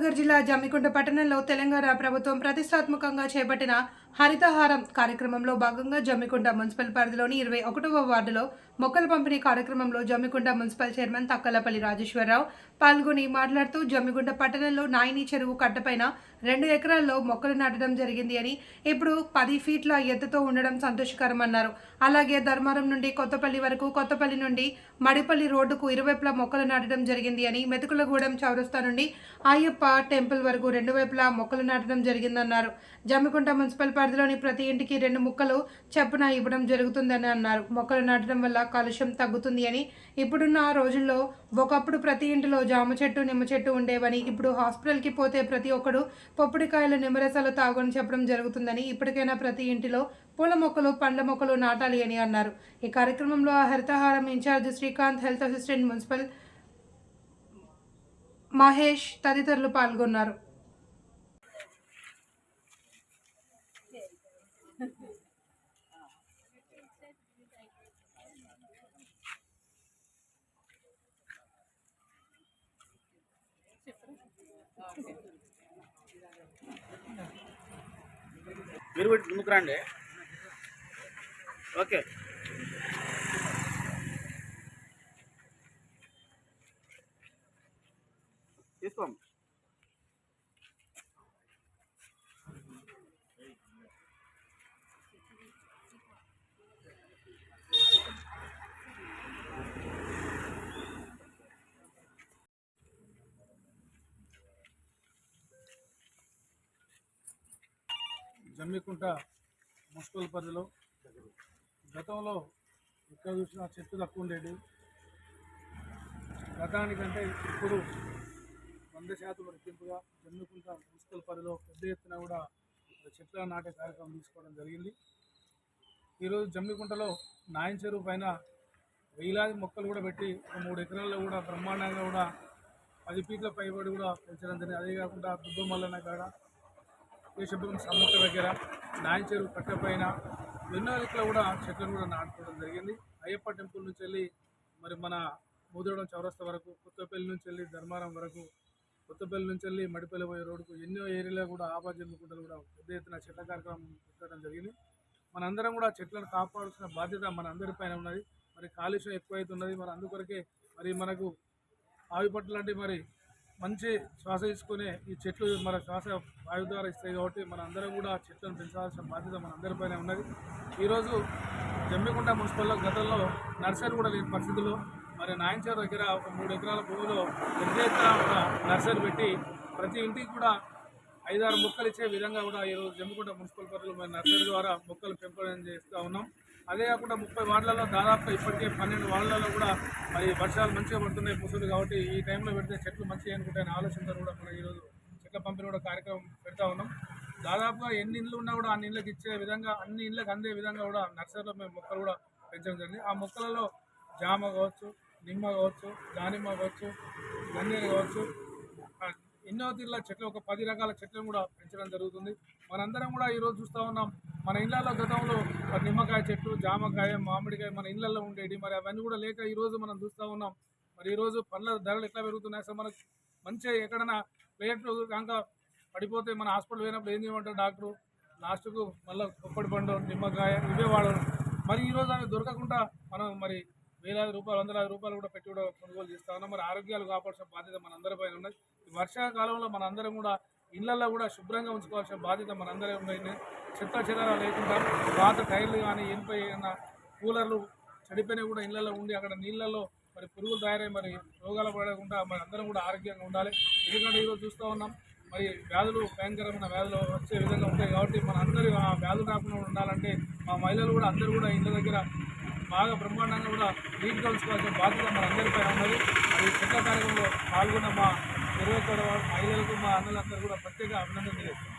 కరీంనగర్ జిల్లా జమ్మికుంట పట్టణంలో తెలంగాణ ప్రభుత్వం ప్రతిష్టాత్మకంగా చేపట్టిన హరితహారం కార్యక్రమంలో భాగంగా జమ్మికుంట మున్సిపల్ పరిధిలోని ఇరవై ఒకటవ వార్డులో మొక్కల పంపిణీ కార్యక్రమంలో జమ్మికుంట మున్సిపల్ చైర్మన్ తక్కలపల్లి రాజేశ్వరరావు పాల్గొని మాట్లాడుతూ జమ్మిగుంట పట్టణంలో నాయిని చెరువు కట్టపైన రెండు ఎకరాల్లో మొక్కలు నాటడం జరిగింది అని ఇప్పుడు పది ఫీట్ల ఎత్తుతో ఉండడం సంతోషకరమన్నారు. అలాగే ధర్మారం నుండి కొత్తపల్లి వరకు కొత్తపల్లి నుండి మడిపల్లి రోడ్డుకు ఇరువైపులా మొక్కలు నాటడం జరిగింది అని మెతుకులగూడెం చౌరస్తా నుండి అయ్యప్ప టెంపుల్ వరకు రెండు వైపులా మొక్కలు నాటడం జరిగిందన్నారు. జమ్మికుంట మున్సిపల్ పరిధిలోని ప్రతి ఇంటికి రెండు మొక్కలు చెప్పున ఇవ్వడం జరుగుతుందని అన్నారు. మొక్కలు నాటడం వల్ల కాలుష్యం తగ్గుతుంది అని. ఇప్పుడున్న రోజుల్లో ఒకప్పుడు ప్రతి ఇంటిలో జామ చెట్టు నిమ్మ చెట్టు ఉండేవని. ఇప్పుడు హాస్పిటల్కి పోతే ప్రతి ఒక్కడు పొప్పుడికాయలు నిమ్మరసాలు తాగని చెప్పడం జరుగుతుందని. ఇప్పటికైనా ప్రతి ఇంటిలో పూల మొక్కలు పండ్ల మొక్కలు నాటాలి అని అన్నారు. ఈ కార్యక్రమంలో Harithaharam incharge Srikanth health assistant municipal Mahesh తదితరులు పాల్గొన్నారు. మీరు కూడా ముందుకు రండి. ఓకే. తీసుకోండి. జమ్మికుంట మున్సిపల్ పరిధిలో గతంలో ఎక్కడ చూసినా చెట్టు తక్కువ ఉండేది. గతానికంటే ఇప్పుడు వంద శాతం రెట్టింపుగా జమ్మికుంట మున్సిపల్ పరిధిలో పెద్ద ఎత్తున కూడా చెట్ల నాటే కార్యక్రమం తీసుకోవడం జరిగింది. ఈరోజు జమ్మికుంటలో నాయన చెరువు పైన వేలాది మొక్కలు కూడా పెట్టి మూడు ఎకరాల్లో కూడా బ్రహ్మాండంగా కూడా పది ఫీట్ల పైబడి కూడా పెంచడం జరిగింది. అదే కాకుండా దుబ్బమల్లన్న కాడ కేశపురం సముద్ర దగ్గర నాయన చెరువు కట్ట ఎన్నో దిక్కులో కూడా చెట్లను కూడా నాటుకోవడం జరిగింది. అయ్యప్ప టెంపుల్ నుంచి వెళ్ళి మరి మన మూదోడం చౌరస్తా వరకు కొత్తపల్లి నుంచి వెళ్ళి ధర్మారం వరకు కొత్తపల్లి నుంచి వెళ్ళి మడిపల్లి పోయే రోడ్డుకు ఎన్నో ఏరియాలో కూడా ఆబాజమ్ముకుంటలు కూడా పెద్ద ఎత్తున చెట్ల కార్యక్రమం పెట్టడం జరిగింది. మనందరం కూడా చెట్లను కాపాడాల్సిన బాధ్యత మన అందరిపైన ఉన్నది. మరి కాలుష్యం ఎక్కువైతున్నది. మరి అందుకొరకే మరి మనకు ఆవి లాంటి మరి మంచి శ్వాస తీసుకునే ఈ చెట్లు మన శ్వాస వాయు ద్వారా ఇస్తాయి కాబట్టి మన అందరం కూడా చెట్లను పెంచాల్సిన బాధ్యత మన అందరిపైన ఉన్నది. ఈరోజు జమ్మికుంట మున్సిపల్లో గతంలో నర్సరీ కూడా లేని పరిస్థితుల్లో మరి నాయంచారు దగ్గర ఒక మూడు ఎకరాల భూమిలో పెద్ద ఎత్తున ఒక నర్సరీ పెట్టి ప్రతి ఇంటికి కూడా ఐదారు మొక్కలు ఇచ్చే విధంగా కూడా ఈరోజు జమ్మికుంట మున్సిపల్ పరిధిలో మరి నర్సరీ ద్వారా మొక్కలు పెంపకం చేస్తూ ఉన్నాం. అదే కాకుండా ముప్పై వార్డులలో దాదాపు ఇప్పటికే పన్నెండు వార్డులలో కూడా మరి వర్షాలు మంచిగా పడుతున్నాయి ముసులు కాబట్టి ఈ టైంలో పెడితే చెట్లు మంచిగా అనుకుంటాయని ఆలోచనతో కూడా మనం ఈరోజు చెట్ల పంపిణీ కూడా కార్యక్రమం పెడతా ఉన్నాం. దాదాపుగా ఎన్ని ఇండ్లు ఉన్నా కూడా అన్ని ఇళ్ళకి ఇచ్చే విధంగా అన్ని ఇళ్ళకి అందే విధంగా కూడా నర్సరీలో మేము మొక్కలు కూడా పెంచడం జరిగింది. ఆ మొక్కలలో జామ కావచ్చు నిమ్మ కావచ్చు దానిమ్మ కావచ్చు గన్నేరు కావచ్చు ఎన్నో తీర్ల చెట్లు ఒక పది రకాల చెట్లను కూడా పెంచడం జరుగుతుంది. మనందరం కూడా ఈరోజు చూస్తూ ఉన్నాం మన ఇళ్ళలో గతంలో నిమ్మకాయ చెట్లు జామకాయ మామిడికాయ మన ఇళ్ళలో ఉండేవి మరి అవన్నీ కూడా లేక ఈరోజు మనం చూస్తూ ఉన్నాం. మరి ఈరోజు పండ్ల ధరలు ఎట్లా పెరుగుతున్నాయి? అసలు మనకు మంచిగా ఎక్కడైనా ప్లేట్లు కనుక పడిపోతే మన హాస్పిటల్ పోయినప్పుడు ఏం చేయమంటారు డాక్టరు? లాస్ట్కు మళ్ళీ కొప్పటి పండు నిమ్మకాయ ఇవే వాడరు. మరి ఈరోజు అవి దొరకకుండా మనం మరి వేలాది రూపాయలు వందలాది రూపాయలు కూడా పెట్టి కూడా కొనుగోలు చేస్తా ఉన్నాం. మరి ఆరోగ్యాలు కాపాడాల్సిన బాధ్యత మనందరిపైన ఉన్నది. వర్షాకాలంలో మనందరం కూడా ఇళ్ళలో కూడా శుభ్రంగా ఉంచుకోవాల్సిన బాధ్యత మనందరే ఉన్నాయి చెత్త చెదారా లేకుండా పాత టైర్లు కానీ ఇనుపై ఏమైనా కూలర్లు చెడిపోయినవి కూడా ఇళ్ళలో ఉండి అక్కడ నీళ్ళల్లో మరి పురుగులు తయారై మరి రోగాలు పడకుండా మరి అందరం కూడా ఆరోగ్యంగా ఉండాలి. ఎందుకంటే ఈరోజు చూస్తూ ఉన్నాం మరి వ్యాధులు భయంకరమైన వ్యాధులు వచ్చే విధంగా ఉంటాయి కాబట్టి మన అందరూ ఆ వ్యాధులు రాకుండా ఉండాలంటే మా మహిళలు కూడా అందరూ కూడా ఇళ్ళ దగ్గర బాగా బ్రహ్మాండంగా కూడా నీట్గా కలుసుకోవాల్సిన బాధ్యత మనందరిపై ఉన్నది. మరి చెట్ల కార్యక్రమంలో పాల్గొన్న మా ఇరవై మహిళలకు మా అన్నలందరూ కూడా ప్రత్యేక అభినందన తెలియజేస్తున్నాం.